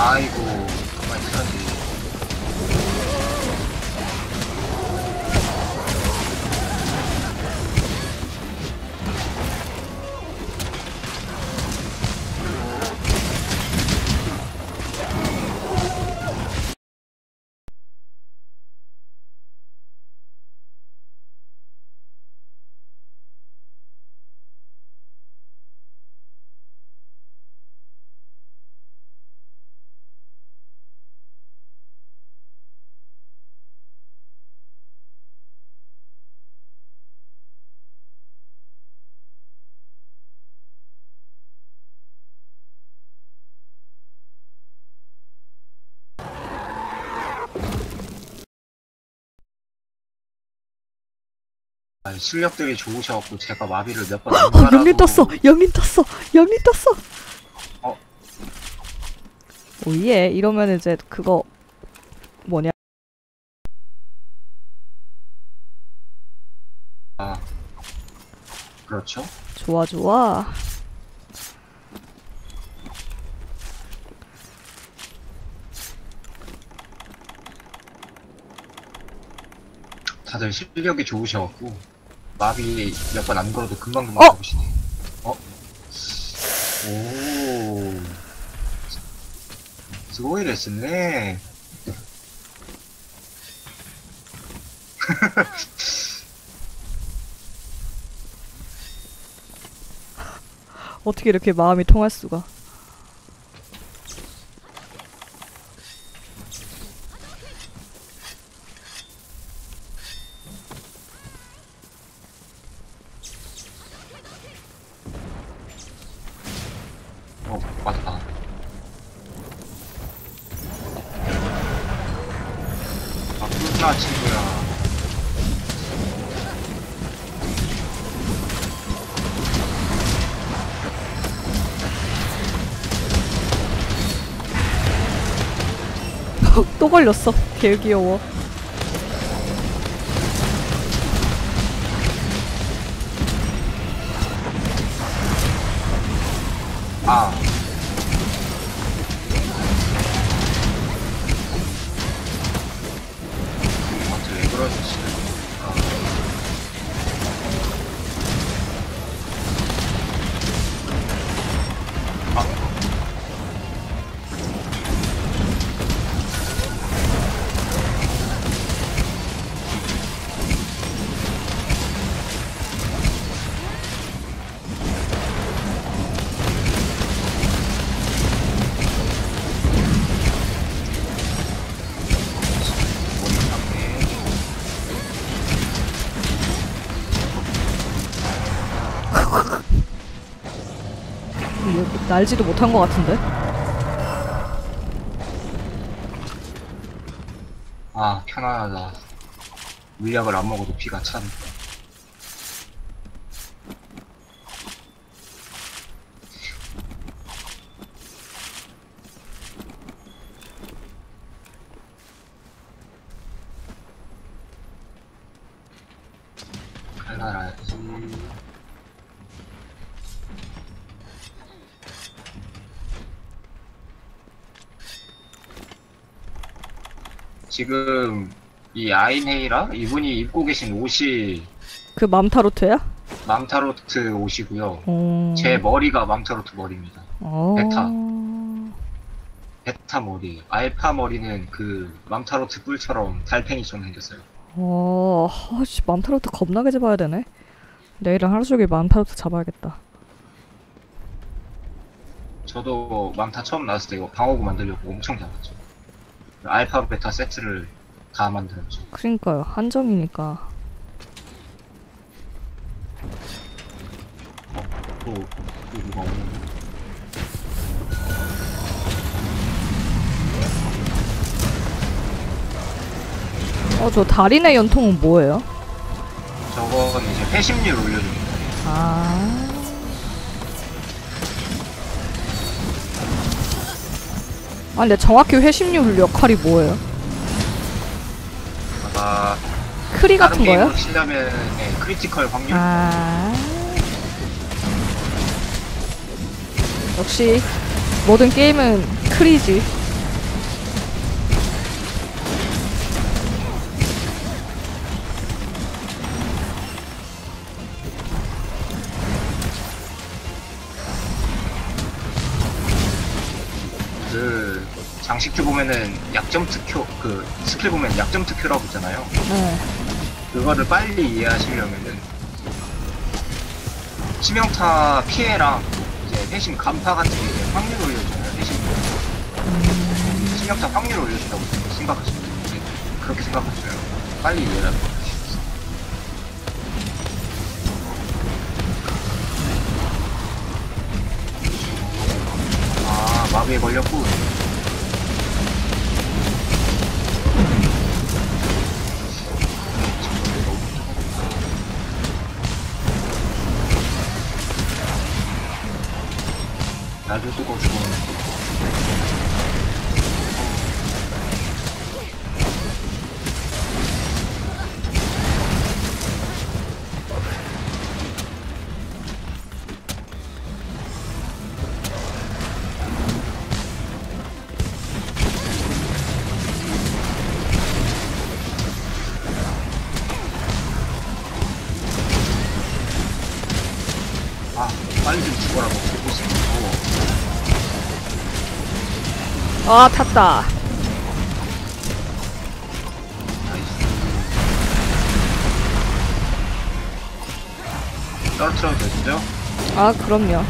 아이고 가만히 있어야지 아니, 실력들이 좋으셔갖고 제가 마비를 몇번 어, 영린 떴어! 영린 떴어! 영린 떴어! 어? 오예, 이러면 이제 그거 뭐냐? 아 그렇죠 좋아 좋아. 다들 실력이 좋으셔갖고 마비 몇 번 안 걸어도 금방 금방 어? 잡으시네 어? 오 스고이 레슨네 어떻게 이렇게 마음이 통할 수가? 또 걸렸어. 개 귀여워. 날지도 못한 것 같은데? 아 편안하다 물약을 안 먹어도 피가 차 지금 이 아인헤이라 이분이 입고 계신 옷이 그 맘타로트야? 맘타로트 옷이고요. 어... 제 머리가 맘타로트 머리입니다. 어... 베타. 베타 머리, 알파 머리는 그 맘타로트 뿔처럼 달팽이처럼 생겼어요. 어... 아씨 맘타로트 겁나게 잡아야 되네. 내일은 하루 종일 맘타로트 잡아야겠다. 저도 맘타 처음 나왔을 때 이거 방어구 만들려고 엄청 잡았죠. 알파 베타 세트를 다 만들었죠. 그러니까요. 한정이니까. 또, 또 누가 오는 어, 저 달인의 연통은 뭐예요? 저건 이제 회심률 올려줍니다. 아. 아, 근데 정확히 회심률 역할이 뭐예요? 아마 크리 다른 같은 거예요? 게임으로 치려면 네, 크리티컬 확률 아. 역시 모든 게임은 크리지. 장식주 보면은 약점 특효 그 스킬 보면 약점 특효라고 있잖아요. 네. 그거를 빨리 이해하시려면은 치명타 피해랑 이제 대신 간파 같은 게 확률 올려주잖아요. 대신 치명타 확률 올려준다고 생각하시면. 이제 그렇게 생각하시면 빨리 이해를 할수 있어요. 아 마비에 걸렸고 나도 뜨거워 아 탔다. 떨어뜨려도 되죠? 아 그럼요.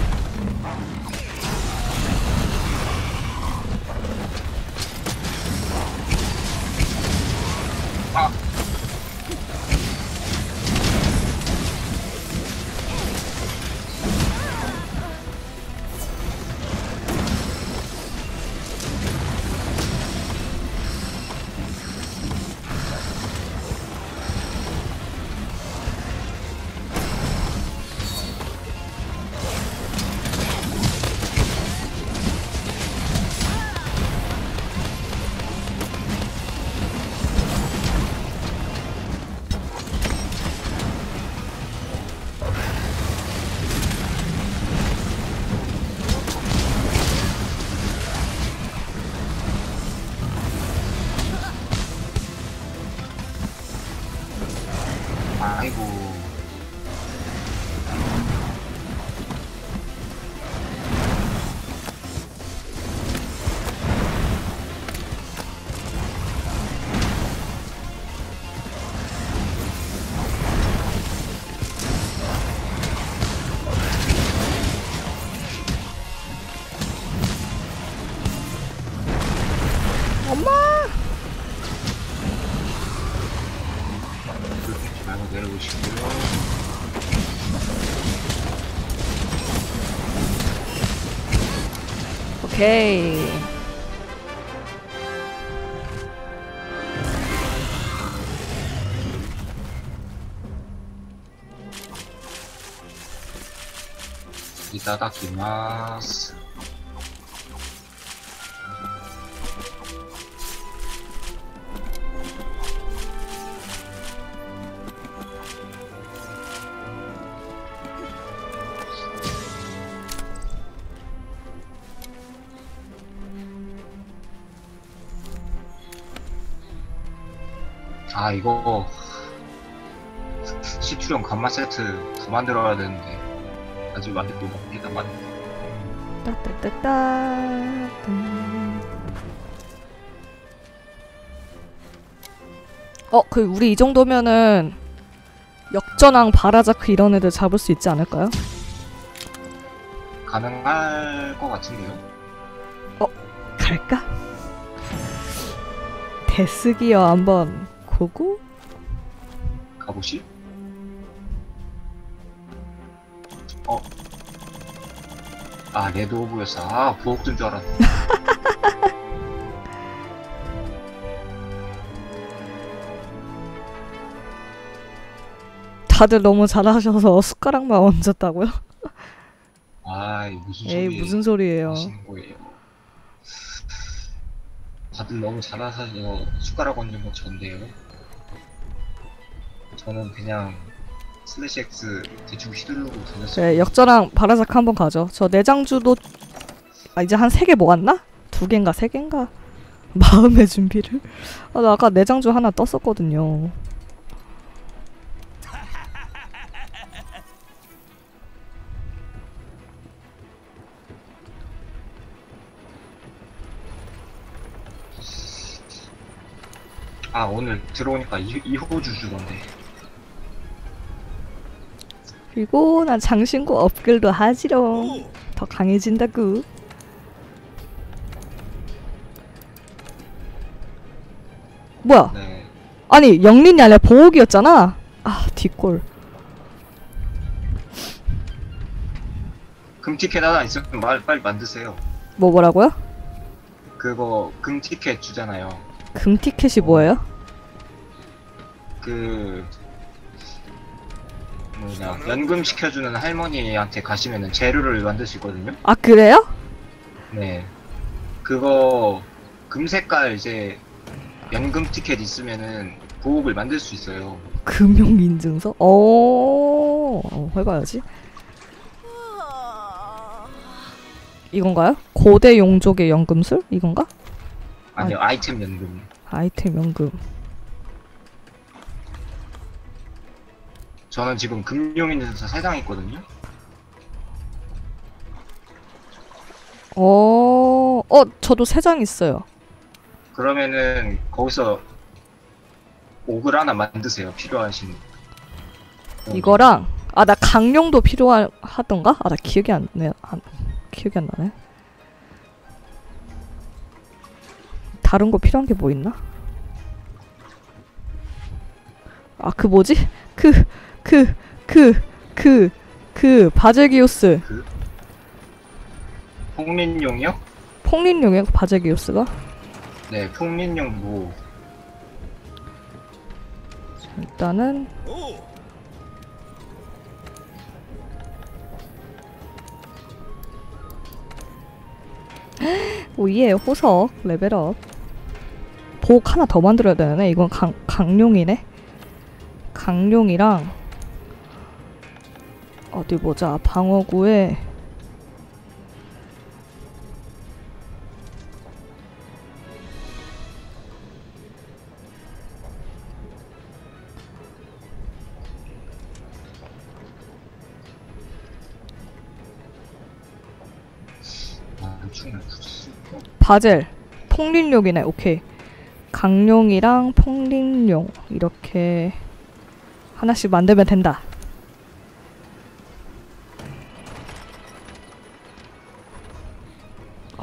오케이. 이따다키 아 이거 시추령 감마 세트 더 만들어야 되는데 아직 만들 못 먹겠다 만 따따따따. 음. 어, 그 우리 이 정도면은 역전왕 바라자크 이런 애들 잡을 수 있지 않을까요? 가능할 것 같은데요? 갈까? 데스기어 한번 고고? 가보시? 어? 아 레드 오브였어 아 부엌 뜬줄 알았네 다들 너무 잘하셔서 숟가락만 얹었다고요? 아 무슨 에이 무슨 소리예요? 하시는 거예요 다들 너무 잘하셔서 숟가락 얹은 거 전데요 저는 그냥 슬래시 X 대충 휘두르고 다녔어요 네, 역전왕 바라자크 한번 가죠. 저 내장주도 아, 이제 한 세 개 모았나? 두 개인가 세 개인가? 마음의 준비를. 아, 나 아까 내장주 하나 떴었거든요. 아 오늘 들어오니까 이, 이호주 주던데 그리고 난 장신구 업글도 하지롱. 더 강해진다구. 뭐야? 네 아니 영린이 아니라 보옥이었잖아. 아 뒷골. 금티켓 하나 있으면 말, 빨리 만드세요 뭐 뭐라고요? 그거 금티켓 주잖아요 금 티켓이 뭐예요? 그 뭐냐 연금 시켜주는 할머니한테 가시면은 재료를 만들 수 있거든요 아 그래요? 네 그거 금색깔 이제 연금 티켓 있으면은 보옥을 만들 수 있어요 금융 인증서? 어, 어 해봐야지. 이건가요? 고대 용족의 연금술? 이건가? 아니요 아이템 연금 아이템 연금. 저는 지금 금융인증서 3장 있거든요 어, 어, 저도 세 장 있어요. 그러면은 거기서 옥을 하나 만드세요 필요하신 이거랑 아 나 강룡도 필요하던가? 아 나 기억이 안 나. 안, 기억이 안 나네. 다른 거 필요한 게 뭐 있나? 아 그 뭐지? 그 그그그그 바젤기우스. 폭린용이요? 폭린용이야 그 바젤기우스가? 네 폭린용 뭐 일단은 오예 호석 레벨업. 보옥 하나 더 만들어야 되네. 이건 강, 강룡이네. 강룡이랑 어디 보자. 방어구에 바젤 폭린룡이네. 오케이. 강룡이랑 폭린룡. 이렇게 하나씩 만들면 된다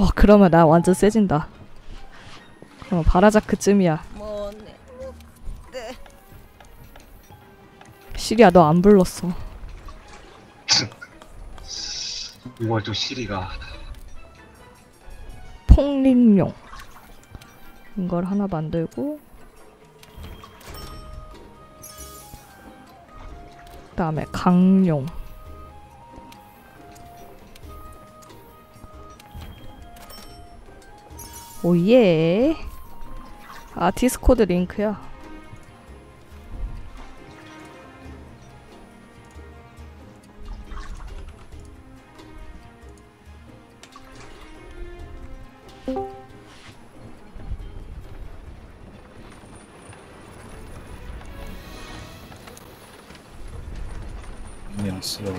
어 그러면 나 완전 세진다. 그럼 바라자크쯤이야. 뭐네. 시리야 너 안 불렀어. 이걸 또 시리가. 폭린룡 이걸 하나 만들고. 그 다음에 강룡 오예. 아 디스코드 링크야 안녕하세요.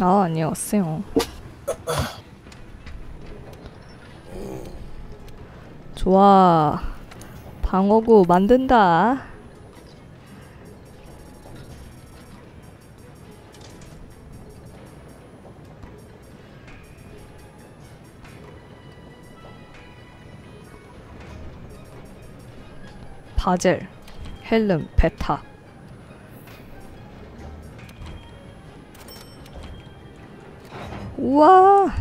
아 안녕하세요 좋아. 방어구 만든다. 바젤 헬름 베타. 우와!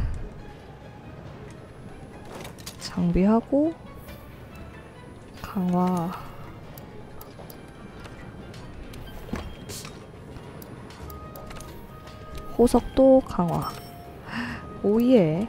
장비하고 강화. 호석도 강화. 오예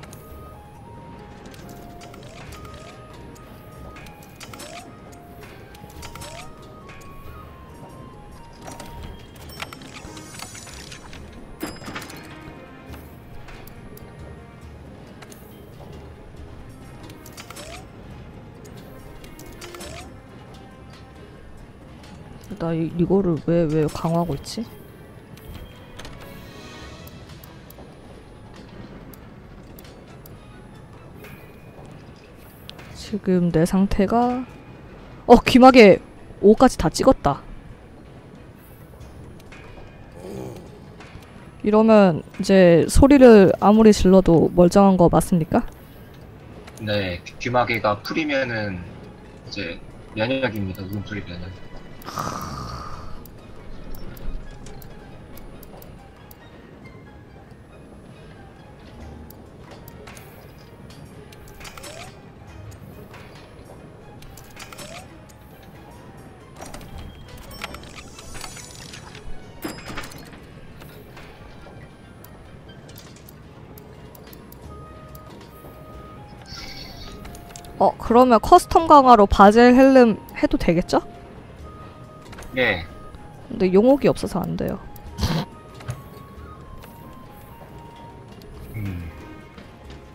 나 이, 이거를 왜 왜 강화하고 있지? 지금 내 상태가 어 귀마개 5까지 다 찍었다. 이러면 이제 소리를 아무리 질러도 멀쩡한 거 맞습니까? 네, 귀- 귀마개가 풀이면은 이제 면역입니다. 울음소리 면역. 어 그러면 커스텀 강화로 바젤 헬름 해도 되겠죠? 예, 근데 용옥이 없어서 안 돼요. 음,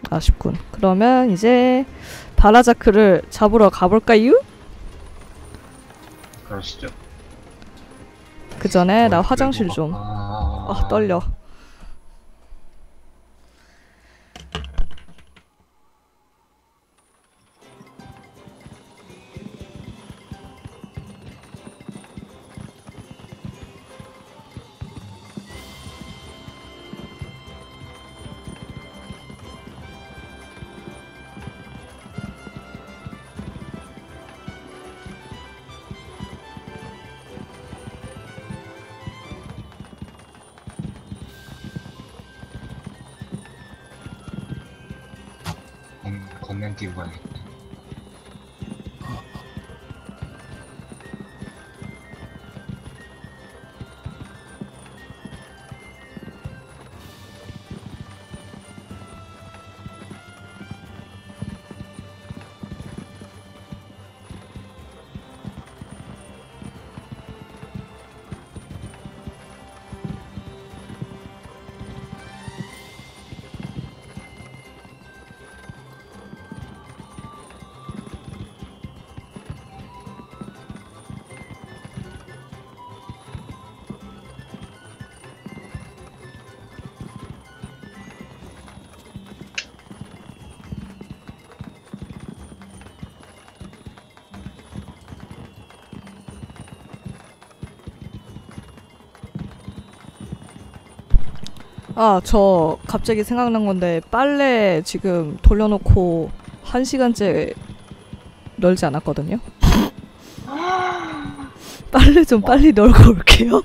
아쉽군. 그러면 이제 바라자크를 잡으러 가볼까요? 그러시죠. 그 전에 나 어, 화장실 좀. 아, 아 떨려. 건, 걷는 아 저 갑자기 생각난 건데 빨래 지금 돌려놓고 한 시간째 널지 않았거든요. 빨래 좀 빨리 널고 올게요.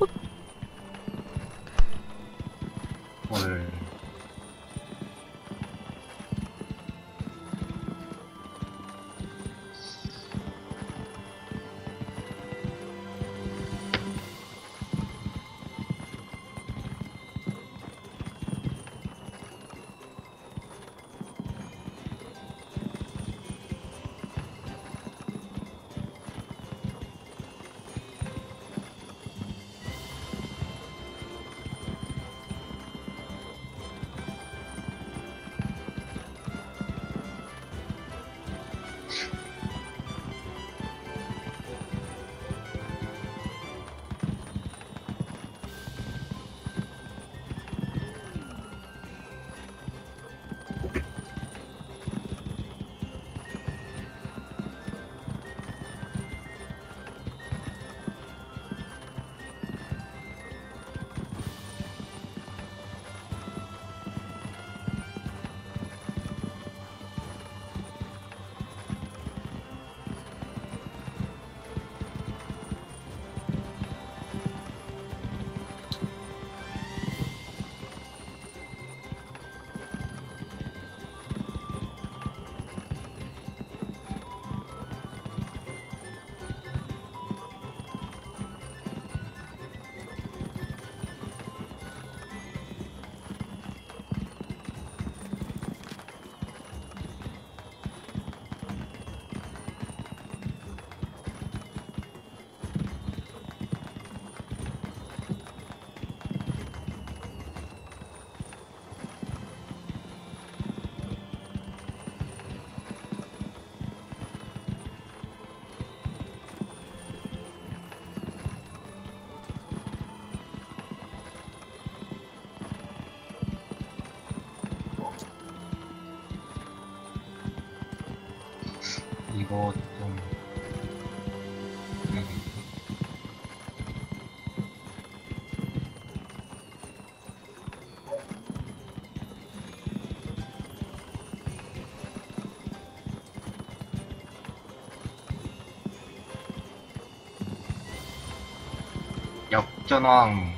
역전왕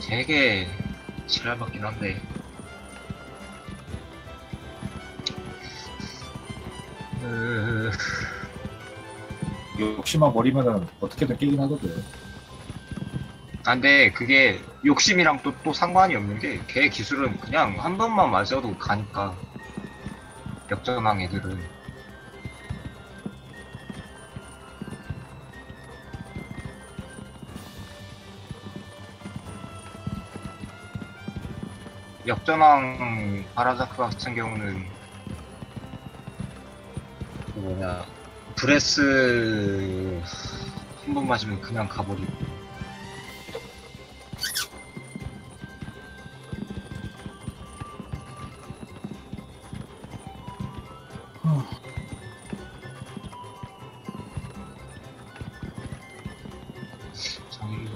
되게 지랄받긴 한데. 으... 욕심만 버리면은 어떻게든 깨긴 하거든. 아, 근데 그게 욕심이랑 또, 또 상관이 없는 게 걔 기술은 그냥 한 번만 맞아도 가니까. 역전왕 애들은 역전왕 바라자크 같은 경우는 그 뭐냐 브레스 한 번 맞으면 그냥 가버리고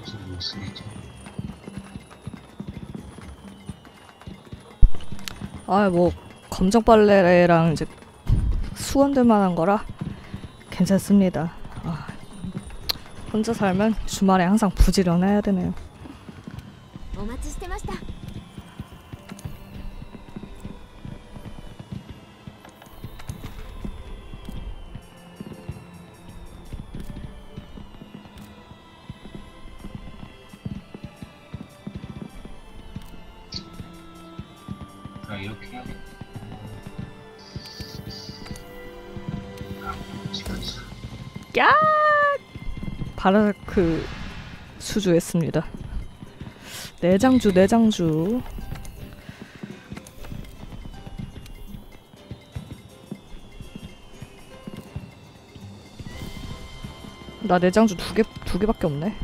요소를 못 쓰겠죠. 아, 뭐 검정 빨래랑 이제 수건들 만한 거라 괜찮습니다. 아, 혼자 살면 주말에 항상 부지런해야 되네요. 바라크 수주했습니다. 내장주, 내장주. 나 내장주 두 개, 두 개밖에 없네.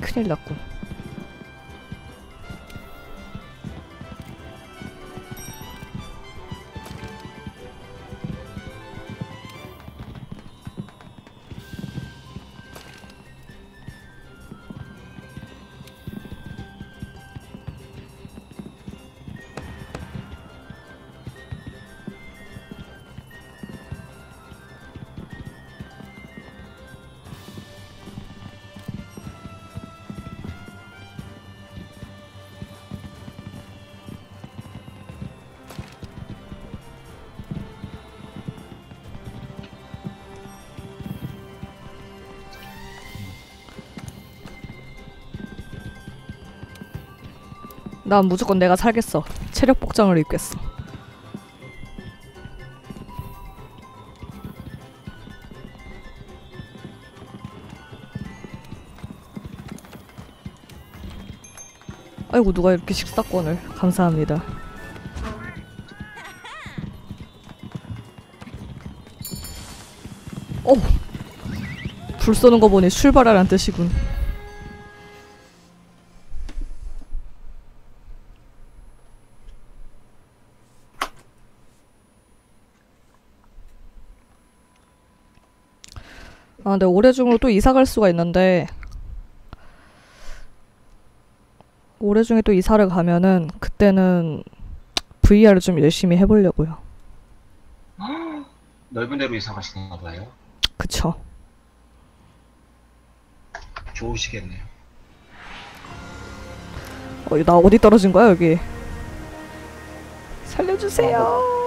큰일 났군. 난 무조건 내가 살겠어. 체력 복장을 입겠어. 아이고 누가 이렇게 식사권을 감사합니다. 어, 불 쏘는 거 보니 출발하란 뜻이군. 근데 올해 중으로 또 이사 갈 수가 있는데 올해 중에 또 이사를 가면은 그때는 VR을 좀 열심히 해보려고요. 넓은 데로 이사 가시나 봐요. 그쵸? 좋으시겠네요. 어, 나 어디 떨어진 거야 여기? 살려주세요.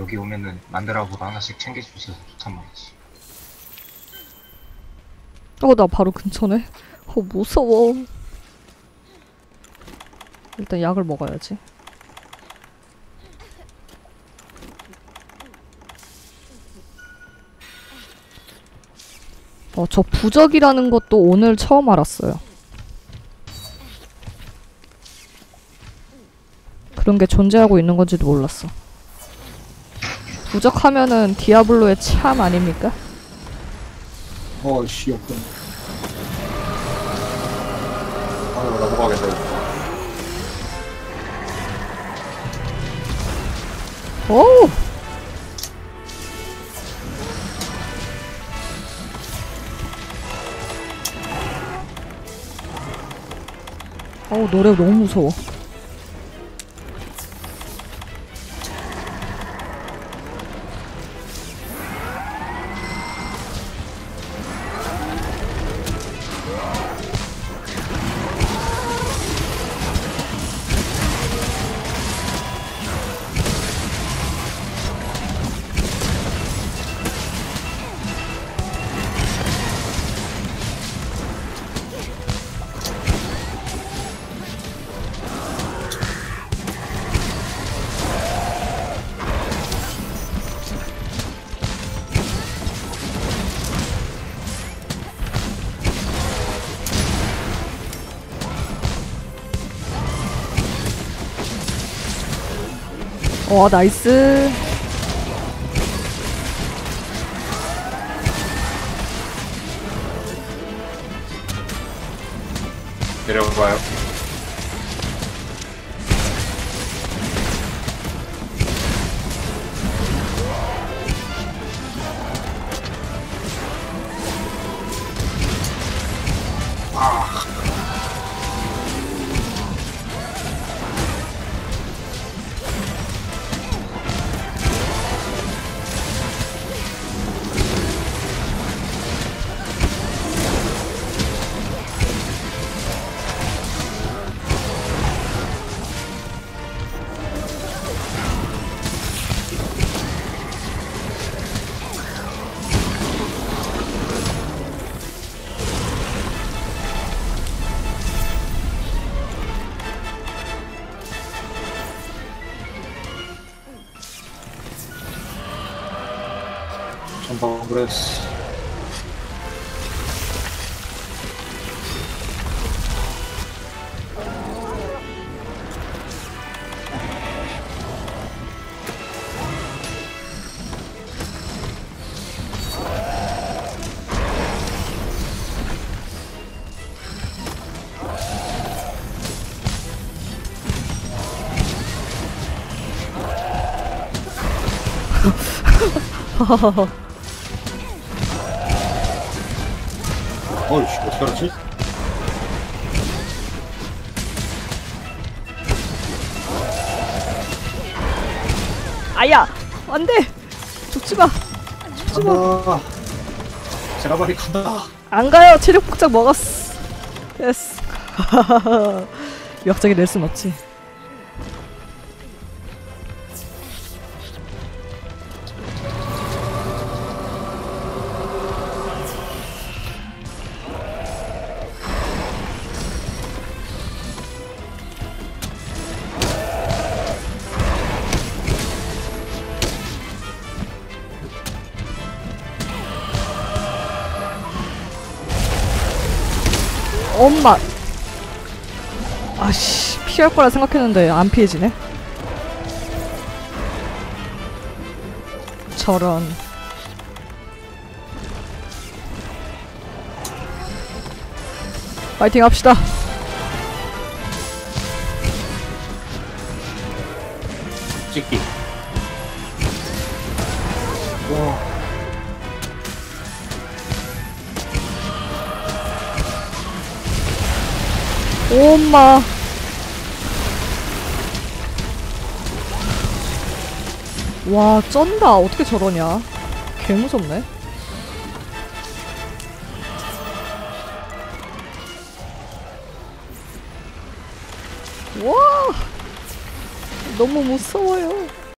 여기 오면은 만들어보고 하나씩 챙겨주셔서 좋단 말이지. 어, 나 바로 근처네. 어, 무서워. 일단 약을 먹어야지. 어, 저 부적이라는 것도 오늘 처음 알았어요. 그런 게 존재하고 있는 건지도 몰랐어. 부적하면은 디아블로의 참 아닙니까? 어씨 없군. 아유 넘어가겠다. 이거. 오. 어 노래 너무 무서워. 와 나이스. 내려가요. 전방 어. 어이씨, 어떻게 알았지? 아야 안돼. 죽지 마. 죽지 마. 간다. 제라발이 간다. 안 가요. 체력 복장 먹었어. 됐어. 역작이 낼순 없지. 엄마. 아씨 피할 거라 생각했는데 안 피해지네. 저런. 파이팅 합시다. 엄마. 와 쩐다. 어떻게 저러냐. 개 무섭네. 와. 너무 무서워요.